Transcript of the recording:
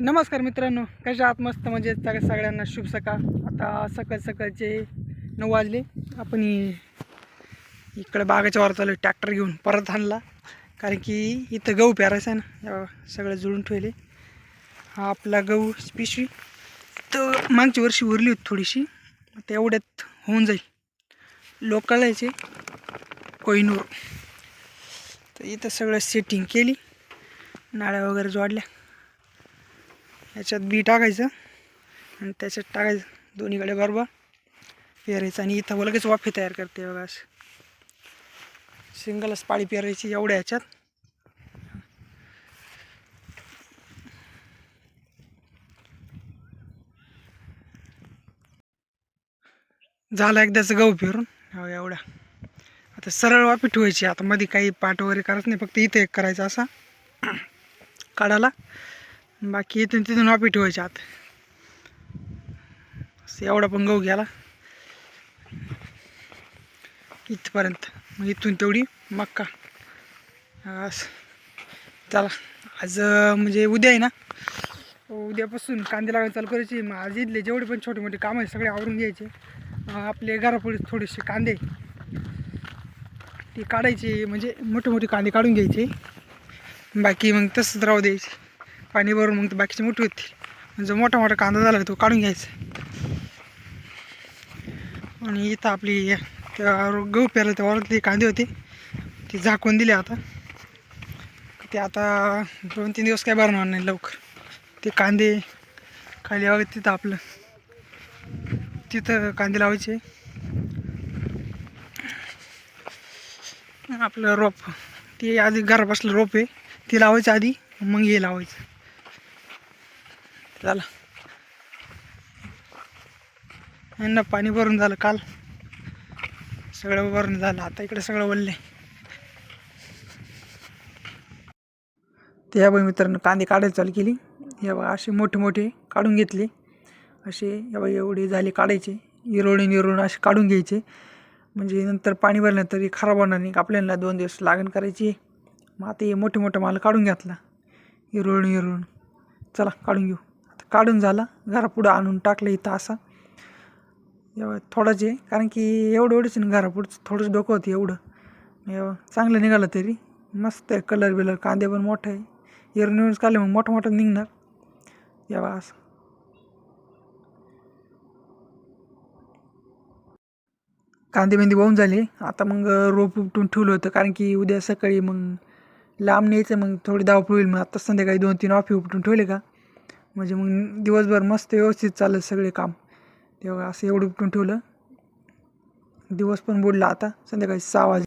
नमस्कार मित्रांनो कशा आत मस्त म्हणजे सगळ्या सगळ्यांना शुभ सकाळ. आता सकाळ सकाळचे नऊ वाजले. आपण इकडं बागाच्या वर चालू ट्रॅक्टर घेऊन परत आणला. कारण की इथं गहू पेरायचा आहे ना सगळं जुळून ठेवले. हा आपला गहू पिशवी. तर मागच्या वर्षी उरली होती थोडीशी. आता एवढ्यात होऊन जाईल. लोकल कोहिनूर. तर इथं सगळं सेटिंग केली. नाळ्या वगैरे जोडल्या. याच्यात बी टाकायचं आणि त्याच्यात टाकायचं दोन्हीकडे बरोबर. पेरायचं आणि इथं लगेच वाफे तयार करते बघा असं. सिंगलच पाळी पेरायची एवढ्या ह्याच्यात. झालं एकदाचं गहू पेरून. हो एवढा आता सरळ वाफी ठेवायची. आता मध्ये काही पाट वगैरे करत नाही. फक्त इथे एक करायचं असा. काढायला. बाकी इथून तिथून वापी ठेवायचे आत. असं एवढा पण गहू घ्याला इथपर्यंत. मग इथून तेवढी मक्का. असं. चला. आज म्हणजे उद्या आहे ना? उद्यापासून कांदे लागायला चालू करायची. मग आज इथले जेवढे पण छोटे मोठे कामं आहे सगळे आवरून घ्यायचे. आपले घरापुढे थोडेसे कांदे ते काढायचे. म्हणजे मोठे मोठे कांदे काढून घ्यायचे. बाकी मग तसंच राहू द्यायचे. पाणी भरून मग ते बाकीचे मोठे होतील. म्हणजे मोठा मोठा कांदा झाला तो काढून घ्यायचा. आणि इथं आपली गहू पेरलं त्या वरातले कांदे होते. ते झाकून दिले आता. ते आता दोन तीन दिवस काय भरणार नाही लवकर. ते कांदे खाली वगैरे तिथं आपलं. तिथं कांदे लावायचे. आपलं रोप. ते आधी घरात बसलं रोप आहे. ते लावायचं आधी मग हे लावायचं. झाला यांना पाणी भरून झालं काल. सगळं भरून झालं. आता इकडे सगळं वळले ते या बाई मित्रांनो कांदे काढायला चालू केली. या बघा असे मोठे मोठे काढून घेतले. असे या बाई एवढे झाले काढायचे. इरोळून इरोळून असे काढून घ्यायचे. म्हणजे नंतर पाणी भरलं तरी खराब होणार नाही. आपल्याला दोन दिवस लागण करायची. मग आता हे मोठे मोठे माल काढून घेतला. इरोळून इरोळून चला काढून घेऊ. काढून झाला. घरापुढं आणून टाकलं इथं असा. एवढं थोडंच आहे. कारण की एवढं एवढंच ना घरापुढचं थोडंच डोकं होतं एवढं. एवढं चांगलं निघालं तरी. मस्त आहे. कलर बिलर कांदे पण मोठे आहे. इरून इरून काढले मग मोठं मोठं निघणार. यावा असं. कांदे बिंदी वाहून झाले. आता मग रोप उपटून ठेवलं होतं. कारण की उद्या सकाळी मग लांब न्यायचं मग थोडी धावपळ होईल. मग आता संध्याकाळी दोन तीन ऑफी उपटून ठेवले का? म्हणजे मग दिवसभर मस्त व्यवस्थित चाललं सगळे काम. तेव्हा असं एवढं उपटून ठेवलं. दिवस पण बुडला आता. संध्याकाळी सहा वाजले.